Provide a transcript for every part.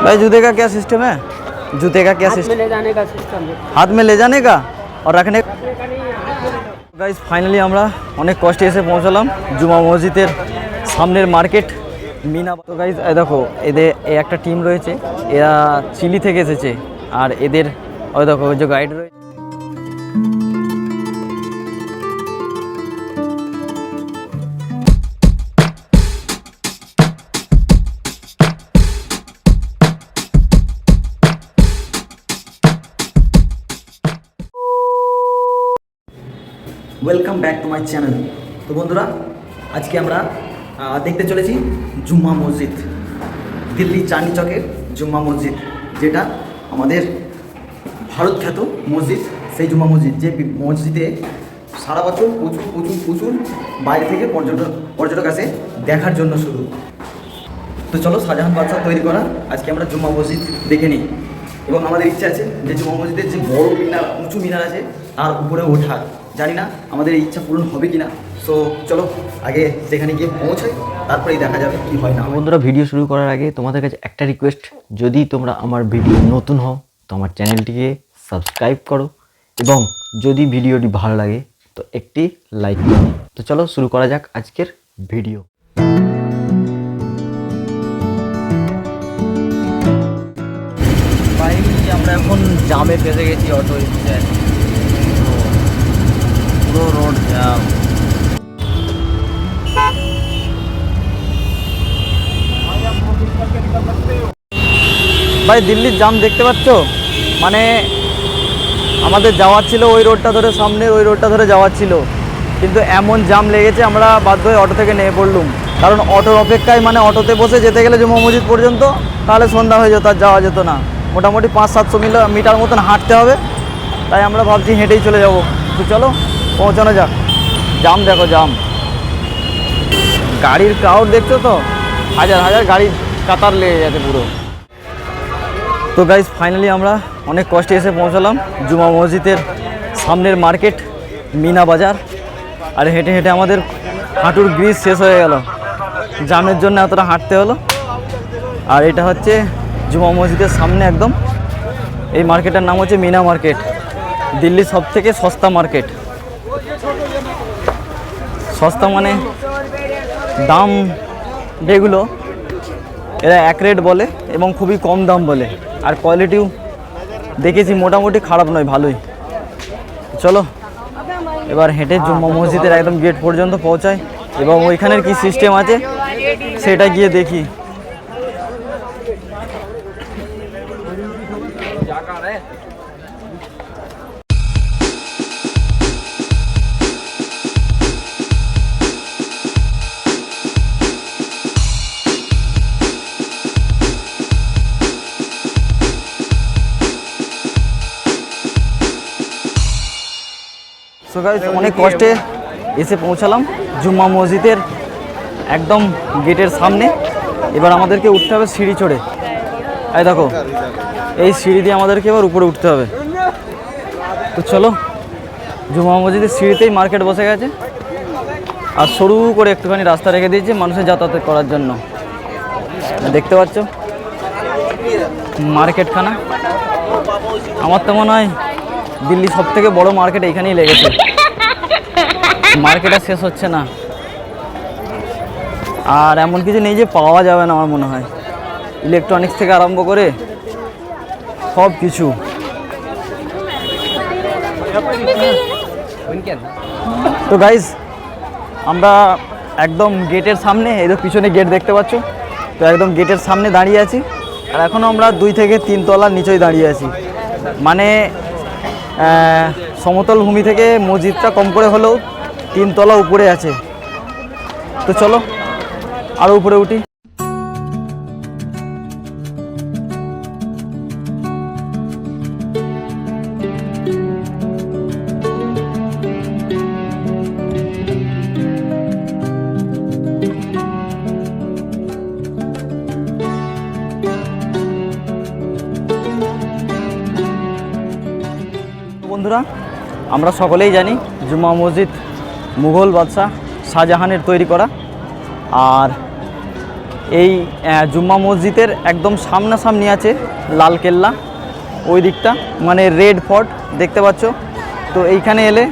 भाई जूते का क्या सिस्टम है जूते का क्या हाथ सिस्टम में ले जाने का सिस्टम है হাত মে লে জানে কা আর রাখনে গাইজ ফাইনালি আমরা অনেক কষ্টে এসে পৌঁছালাম জুমা মসজিদের সামনের মার্কেট মিনা তো গাইজ দেখো এদের এই একটা টিম রয়েছে এরা চিলি থেকে এসেছে আর এদের ওই দেখো ওই যে গাইড রয়েছে ব্যাক টু মাই চ্যানেল তো বন্ধুরা, আজকে আমরা দেখতে চলেছি জুম্মা মসজিদ, দিল্লি চাঁদনি চকের জুম্মা মসজিদ, যেটা আমাদের ভারত খ্যাত মসজিদ, সেই জুম্মা মসজিদ, যে মসজিদে সারা বছর প্রচুর প্রচুর প্রচুর বাইরে থেকে পর্যটক পর্যটক আসে দেখার জন্য শুধু। তো চলো শাহজাহান বাদশাহ তৈরি করা, আজকে আমরা জুম্মা মসজিদ দেখে নিই। এবং আমাদের ইচ্ছা আছে যে জুম্মা মসজিদের যে বড় মিনার, উঁচু মিনার আছে, তার উপরে ওঠার। জানি না আমাদের এই ইচ্ছা পূরণ হবে কি না সো চলো আগে সেখানে গিয়ে পৌঁছাই তারপরেই দেখা যাবে কি হয় না বন্ধুরা ভিডিও শুরু করার আগে তোমাদের কাছে একটা রিকোয়েস্ট যদি তোমরা আমার ভিডিও নতুন হও তো আমার চ্যানেলটিকে সাবস্ক্রাইব করো এবং যদি ভিডিওটি ভালো লাগে তো একটি লাইক করো। তো চলো শুরু করা যাক আজকের ভিডিও আমরা এখন জামে ফেসে গেছি অটো রিক্সায় পুরো রোড জাম ভাই, দিল্লির জাম দেখতে পাচ্ছ? মানে আমাদের যাওয়ার ছিল ওই রোডটা ধরে, সামনের ওই রোডটা ধরে যাওয়ার ছিল। কিন্তু এমন জাম লেগেছে, আমরা বাধ্য হয়ে অটো থেকে নেমে পড়লুম। কারণ অটোর অপেক্ষায় মানে অটোতে বসে যেতে গেলে জুম্মা মসজিদ পর্যন্ত, তাহলে সন্ধ্যা হয়ে যেত আর যাওয়া যেত না। মোটামুটি পাঁচ সাতশো মিটার মতন হাঁটতে হবে। তাই আমরা ভাবছি হেঁটেই চলে যাব। তো চলো পৌঁছানো যাক। জাম দেখো, জাম। গাড়ির ক্রাউড দেখছ তো? হাজার হাজার গাড়ি কাতার লেগে যাচ্ছে পুরো। তো গাইজ ফাইনালি আমরা অনেক কষ্টে এসে পৌঁছালাম। জুমা মসজিদের সামনের মার্কেট, মিনা বাজার। আর হেঁটে হেঁটে আমাদের হাঁটুর গ্রিজ শেষ হয়ে গেল। জামের জন্য এতটা হাঁটতে হলো। আর এটা হচ্ছে জুমা মসজিদের সামনে একদম। এই মার্কেটের নাম হচ্ছে মিনা মার্কেট। দিল্লির সব থেকে সস্তা মার্কেট। সস্তা মানে দাম যেগুলো, এরা এক রেট বলে এবং খুবই কম দাম বলে। আর কোয়ালিটিও দেখেছি মোটামুটি খারাপ নয়, ভালোই। চলো, এবার হেঁটে জুম্মা মসজিদের একদম গেট পর্যন্ত পৌঁছায় এবং ওইখানের কি সিস্টেম আছে, সেটা গিয়ে দেখি। সো গাইস অনেক কষ্টে এসে পৌঁছালাম জুম্মা মসজিদের একদম গেটের সামনে। এবার আমাদেরকে উঠতে হবে সিঁড়ি চড়ে। এই দেখো, এই সিঁড়ি দিয়ে আমাদেরকে এবার উপরে উঠতে হবে। তো চলো, জুম্মা মসজিদের সিঁড়িতেই মার্কেট বসে গেছে। আর সরু করে একটুখানি রাস্তা রেখে দিয়েছে মানুষের যাতায়াত করার জন্য। দেখতে পাচ্ছ? মার্কেটখানা। আমার তো মনে হয় দিল্লি সব থেকে বড় মার্কেট এইখানেই লেগেছে। মার্কেট আর শেষ হচ্ছে না। আর এমন কিছু নেই যে পাওয়া যাবে না আমার মনে হয়। ইলেকট্রনিক্স থেকে আরম্ভ করে সব কিছু তো গাইজ আমরা একদম গেটের সামনে, এই তো পিছনে গেট দেখতে পাচ্ছ, তো একদম গেটের সামনে দাঁড়িয়ে আছি। আর এখনও আমরা দুই থেকে তিন তলার নিচেই দাঁড়িয়ে আছি। মানে সমতল ভূমি থেকে মসজিদটা কম করে হলেও তিনতলা উপরে আছে। তো চলো আরও উপরে উঠি। বন্ধুরা, আমরা সকলেই জানি জুম্মা মসজিদ মুঘল বাদশাহ শাহজাহানের তৈরি করা। আর এই জুম্মা মসজিদের একদম সামনাসামনি আছে লালকেল্লা, ওই দিকটা মানে রেড ফোর্ট, দেখতে পাচ্ছ? তো এইখানে এলে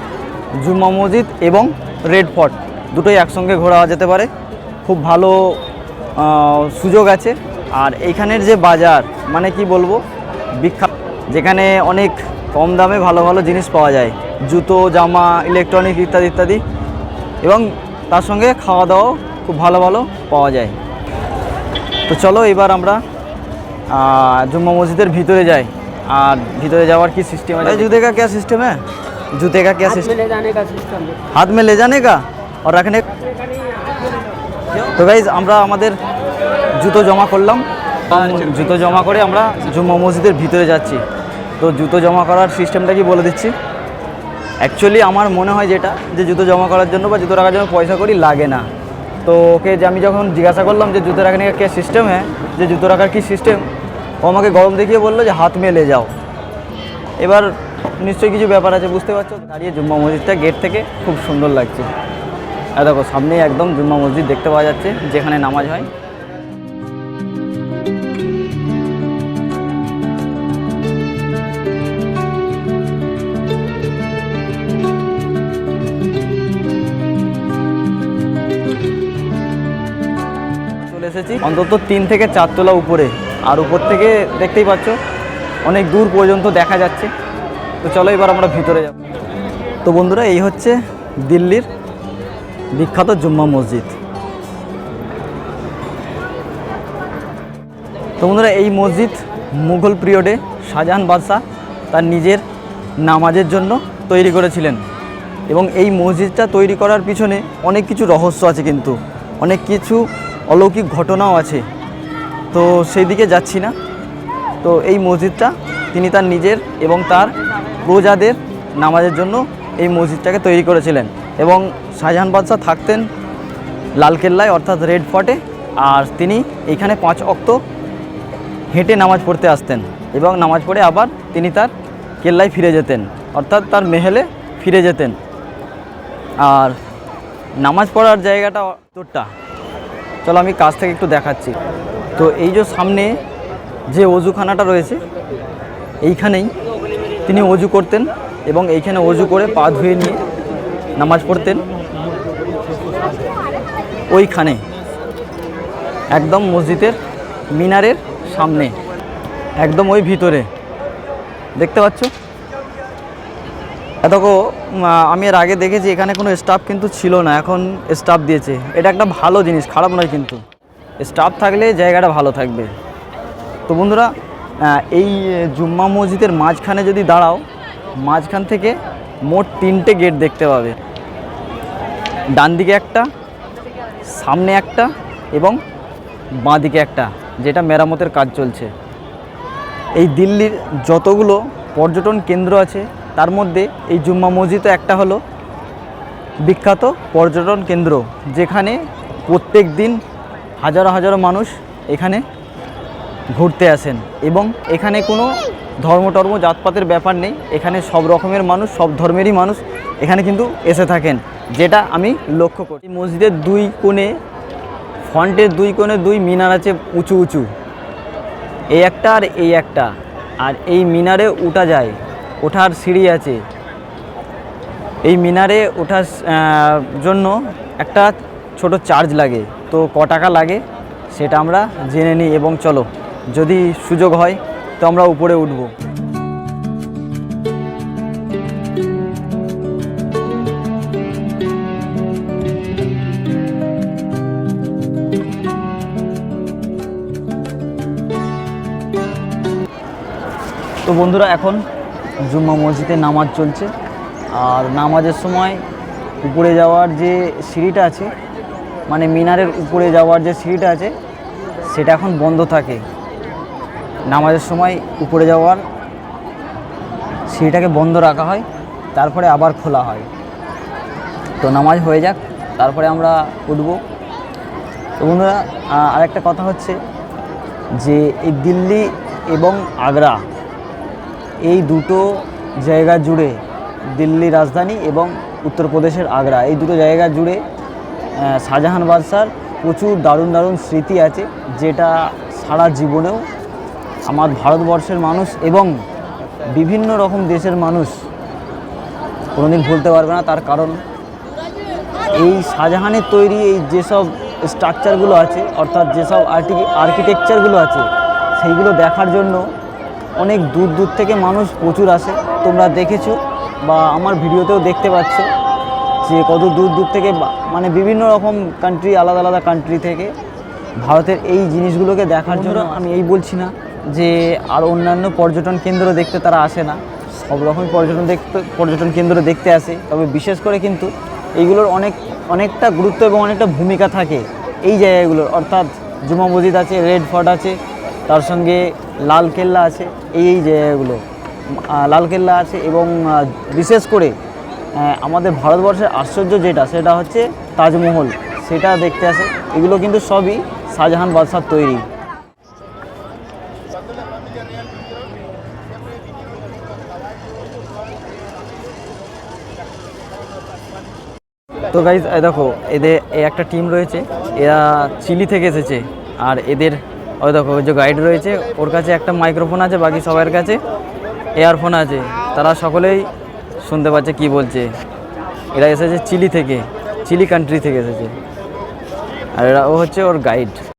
জুম্মা মসজিদ এবং রেড ফোর্ট দুটোই একসঙ্গে ঘোরা যেতে পারে। খুব ভালো সুযোগ আছে। আর এইখানের যে বাজার মানে কি বলব, বিখ্যাত, যেখানে অনেক কম দামে ভালো ভালো জিনিস পাওয়া যায় জুতো জামা ইলেকট্রনিক ইত্যাদি ইত্যাদি এবং তার সঙ্গে খাওয়া দাওয়াও খুব ভালো ভালো পাওয়া যায় তো চলো এবার আমরা আহ, জুম্মা মসজিদের ভিতরে যাই আর ভিতরে যাওয়ার কি সিস্টেম আছে জুতে का क्या सिस्टम है जूते का क्या हाथ सिस्टम में ले जाने का सिस्टम है हाथ में ले जाने का और रखने তো গাইজ আমরা আমাদের জুতো জমা করলাম জুতো জমা করে আমরা জুম্মা মসজিদের ভিতরে যাচ্ছি তো জুতো জমা করার সিস্টেমটা কি বলে দিচ্ছি? অ্যাকচুয়ালি আমার মনে হয় যেটা, যে জুতো জমা করার জন্য বা জুতো রাখার জন্য পয়সা করি লাগে না। তো ওকে যে আমি যখন জিজ্ঞাসা করলাম যে জুতো রাখনে কে সিস্টেম হ্যাঁ যে জুতো রাখার কী সিস্টেম ও আমাকে গরম দেখিয়ে বলল যে হাত মেলে যাও। এবার নিশ্চয়ই কিছু ব্যাপার আছে, বুঝতে পারছ? দাঁড়িয়ে জুম্মা মসজিদটা গেট থেকে খুব সুন্দর লাগছে। আর দেখো, সামনেই একদম জুম্মা মসজিদ দেখতে পাওয়া যাচ্ছে, যেখানে নামাজ হয়। চলে এসেছি। অন্তত তিন থেকে চারতলা উপরে। আর উপর থেকে দেখতেই পাচ্ছ, অনেক দূর পর্যন্ত দেখা যাচ্ছে। তো চলো এবার আমরা ভিতরে যাব। তো বন্ধুরা, এই হচ্ছে দিল্লির বিখ্যাত জুম্মা মসজিদ। তো বন্ধুরা, এই মসজিদ মুঘল পিরিয়ডে শাহজাহান বাদশাহ তার নিজের নামাজের জন্য তৈরি করেছিলেন। এবং এই মসজিদটা তৈরি করার পিছনে অনেক কিছু রহস্য আছে কিন্তু। অনেক কিছু অলৌকিক ঘটনাও আছে। তো সেই দিকে যাচ্ছি না। তো এই মসজিদটা তিনি তার নিজের এবং তার প্রজাদের নামাজের জন্য এই মসজিদটাকে তৈরি করেছিলেন এবং শাহজাহান বাদশাহ থাকতেন লালকেল্লায়, অর্থাৎ রেড ফর্টে, আর তিনি এইখানে পাঁচ অক্ত হেঁটে নামাজ পড়তে আসতেন এবং নামাজ পড়ে আবার তিনি তার কেল্লায় ফিরে যেতেন, অর্থাৎ তার মেহেলে ফিরে যেতেন। আর নামাজ পড়ার জায়গাটা তোরটা চলো আমি কাছ থেকে একটু দেখাচ্ছি। তো এই যে সামনে যে অজুখানাটা রয়েছে, এইখানেই তিনি অজু করতেন এবং এইখানে অজু করে পা ধুয়ে নিয়ে নামাজ পড়তেন। ওইখানে, একদম মসজিদের মিনারের সামনে, একদম ওই ভিতরে। দেখতে পাচ্ছ? এতক আমি এর আগে দেখেছি, এখানে কোনো স্টাফ কিন্তু ছিল না, এখন স্টাফ দিয়েছে। এটা একটা ভালো জিনিস, খারাপ নয় কিন্তু। স্টাফ থাকলে জায়গাটা ভালো থাকবে। তো বন্ধুরা এই জুম্মা মসজিদের মাঝখানে যদি দাঁড়াও, মাঝখান থেকে মোট তিনটে গেট দেখতে পাবে। ডান দিকে একটা, সামনে একটা এবং বাঁ দিকে একটা, যেটা মেরামতের কাজ চলছে। এই দিল্লির যতগুলো পর্যটন কেন্দ্র আছে তার মধ্যে এই জুম্মা মসজিদও একটা হলো বিখ্যাত পর্যটন কেন্দ্র, যেখানে প্রত্যেক দিন হাজারো হাজারো মানুষ এখানে ঘুরতে আসেন এবং এখানে কোনো ধর্ম টর্ম জাতপাতের ব্যাপার নেই। এখানে সব রকমের মানুষ, সব ধর্মেরই মানুষ এখানে কিন্তু এসে থাকেন, যেটা আমি লক্ষ্য করি মসজিদের দুই কোণে, ফ্রন্টের দুই কোণে দুই মিনার আছে উঁচু উঁচু। এই একটা আর এই একটা। আর এই মিনারে উঠা যায়। ওঠার সিঁড়ি আছে। এই মিনারে ওঠার জন্য একটা ছোট চার্জ লাগে। তো ক টাকা লাগে সেটা আমরা জেনে নিই এবং চলো, যদি সুযোগ হয় তো আমরা উপরে উঠব। তো বন্ধুরা, এখন জুম্মা মসজিদে নামাজ চলছে। আর নামাজের সময় উপরে যাওয়ার যে সিঁড়িটা আছে মানে মিনারের উপরে যাওয়ার যে সিঁড়িটা আছে, সেটা এখন বন্ধ থাকে। নামাজের সময় উপরে যাওয়ার সিঁড়িটাকে বন্ধ রাখা হয়, তারপরে আবার খোলা হয়। তো নামাজ হয়ে যাক, তারপরে আমরা উঠব। তো বন্ধুরা আরেকটা কথা হচ্ছে যে এই দিল্লি এবং আগ্রা এই দুটো জায়গা জুড়ে দিল্লি রাজধানী এবং উত্তরপ্রদেশের আগ্রা। এই দুটো জায়গা জুড়ে শাহজাহান বাদশার প্রচুর দারুণ দারুণ স্মৃতি আছে, যেটা সারা জীবনেও আমার ভারতবর্ষের মানুষ এবং বিভিন্ন রকম দেশের মানুষ কোনোদিন ভুলতে পারবে না। তার কারণ, এই শাহজাহানের তৈরি এই যেসব স্ট্রাকচারগুলো আছে, অর্থাৎ যেসব আর্টি আর্কিটেকচারগুলো আছে, সেইগুলো দেখার জন্য অনেক দূর দূর থেকে মানুষ প্রচুর আসে। তোমরা দেখেছ বা আমার ভিডিওতেও দেখতে পাচ্ছ যে কত দূর দূর থেকে মানে বিভিন্ন রকম কান্ট্রি আলাদা আলাদা কান্ট্রি থেকে ভারতের এই জিনিসগুলোকে দেখার জন্য আমি এই বলছি না যে আর অন্যান্য পর্যটন কেন্দ্র দেখতে তারা আসে না। সব রকমই পর্যটন দেখতে পর্যটন কেন্দ্র দেখতে আসে। তবে বিশেষ করে কিন্তু এইগুলোর অনেক অনেকটা গুরুত্ব এবং অনেকটা ভূমিকা থাকে এই জায়গাগুলোর। অর্থাৎ জুমা মসজিদ আছে রেড ফোর্ট আছে তার সঙ্গে লাল কেল্লা আছে, এই এই জায়গাগুলো লাল কেল্লা আছে এবং বিশেষ করে আমাদের ভারতবর্ষের আশ্চর্য যেটা, সেটা হচ্ছে তাজমহল। সেটা দেখতে আসে। এগুলো কিন্তু সবই শাহজাহান বাদশার তৈরি। তো গাইজ দেখো, এদের একটা টিম রয়েছে। এরা চিলি থেকে এসেছে। আর এদের ওই দেখো যে গাইড রয়েছে, ওর কাছে একটা মাইক্রোফোন আছে, বাকি সবার কাছে এয়ারফোন আছে। তারা সকলেই শুনতে পাচ্ছে কি বলছে। এরা এসেছে চিলি থেকে, চিলি কান্ট্রি থেকে এসেছে। আর এরা, ও হচ্ছে ওর গাইড